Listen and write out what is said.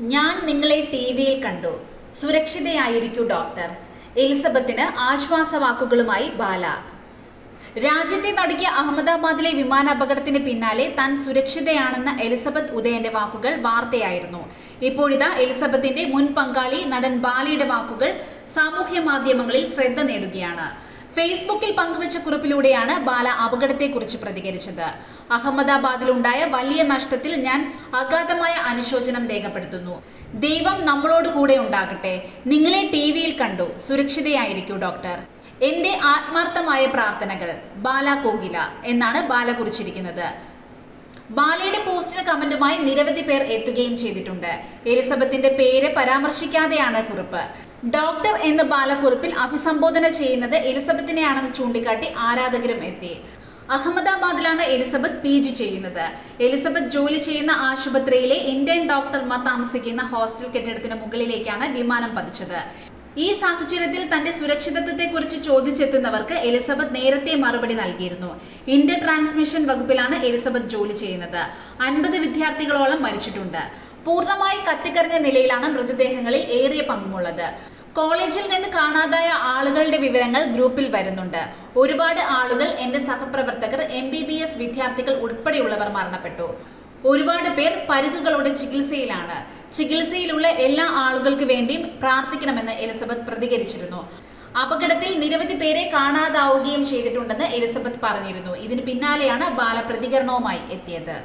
ഞാൻ നിങ്ങളെ ടി വിയിൽ കണ്ടു. സുരക്ഷിതയായിരിക്കൂ ഡോക്ടർ. എലിസബത്തിന് ആശ്വാസവാക്കുകളുമായി ബാല. രാജ്യത്തെ നടുക്കിയ അഹമ്മദാബാദിലെ വിമാനാപകടത്തിന് പിന്നാലെ താൻ സുരക്ഷിതയാണെന്ന എലിസബത്ത് ഉദയന്റെ വാക്കുകൾ വാർത്തയായിരുന്നു. ഇപ്പോഴിതാ എലിസബത്തിന്റെ മുൻ പങ്കാളി നടൻ ബാലയുടെ വാക്കുകൾ സാമൂഹ്യ മാധ്യമങ്ങളിൽ ശ്രദ്ധ നേടുകയാണ്. ഫേസ്ബുക്കിൽ പങ്കുവച്ച കുറിപ്പിലൂടെയാണ് ബാല അപകടത്തെക്കുറിച്ച് പ്രതികരിച്ചത്. അഹമ്മദാബാദിലുണ്ടായ വലിയ നഷ്ടത്തിൽ ഞാൻ അഗാധമായ അനുശോചനം രേഖപ്പെടുത്തുന്നു. ദൈവം നമ്മളോട് കൂടെ ഉണ്ടാകട്ടെ. നിങ്ങളെ ടി വിയിൽ കണ്ടു. സുരക്ഷിതയായിരിക്കൂ ഡോക്ടർ. എന്റെ ആത്മാർത്ഥമായ പ്രാർത്ഥനകൾ ബാല കോകില എന്നാണ് ബാല കുറിച്ചിരിക്കുന്നത്. ബാലയുടെ പോസ്റ്റിന് കമന്റുമായി നിരവധി പേർ എത്തുകയും ചെയ്തിട്ടുണ്ട്. എലിസബത്തിന്റെ പേര് പരാമർശിക്കാതെയാണ് കുറിപ്പ്. ഡോക്ടർ എന്ന് ബാലക്കുറിപ്പിൽ അഭിസംബോധന ചെയ്യുന്നത് എലിസബത്തിനെയാണെന്ന് ചൂണ്ടിക്കാട്ടി ആരാധകരും എത്തി. അഹമ്മദാബാദിലാണ് എലിസബത്ത് പി ജി ചെയ്യുന്നത്. എലിസബത്ത് ജോലി ചെയ്യുന്ന ആശുപത്രിയിലെ ഇന്ത്യൻ ഡോക്ടർമാർ താമസിക്കുന്ന ഹോസ്റ്റൽ കെട്ടിടത്തിന് മുകളിലേക്കാണ് വിമാനം പതിച്ചത്. ഈ സാഹചര്യത്തിൽ തന്റെ സുരക്ഷിതത്വത്തെക്കുറിച്ച് ചോദിച്ചെത്തുന്നവർക്ക് എലിസബത്ത് നേരത്തെ മറുപടി നൽകിയിരുന്നു. ഇന്റർ ട്രാൻസ്മിഷൻ വകുപ്പിലാണ് എലിസബത്ത് ജോലി ചെയ്യുന്നത്. അൻപത് വിദ്യാർത്ഥികളോളം മരിച്ചിട്ടുണ്ട്. പൂർണമായി കത്തിക്കറിഞ്ഞ നിലയിലാണ് മൃതദേഹങ്ങളിൽ ഏറിയ പങ്കുമുള്ളത്. കോളേജിൽ നിന്ന് കാണാതായ ആളുകളുടെ വിവരങ്ങൾ ഗ്രൂപ്പിൽ വരുന്നുണ്ട്. ഒരുപാട് ആളുകൾ എന്റെ സഹപ്രവർത്തകർ എം ബി ബി എസ് വിദ്യാർത്ഥികൾ ഉൾപ്പെടെയുള്ളവർ മരണപ്പെട്ടു. ഒരുപാട് പേർ പരുക്കുകളോടെ ചികിത്സയിലാണ്. ചികിത്സയിലുള്ള എല്ലാ ആളുകൾക്ക് വേണ്ടിയും പ്രാർത്ഥിക്കണമെന്ന് എലിസബത്ത് പ്രതികരിച്ചിരുന്നു. അപകടത്തിൽ നിരവധി പേരെ കാണാതാവുകയും ചെയ്തിട്ടുണ്ടെന്ന് എലിസബത്ത് പറഞ്ഞിരുന്നു. ഇതിന് പിന്നാലെയാണ് ബാലപ്രതികരണവുമായി എത്തിയത്.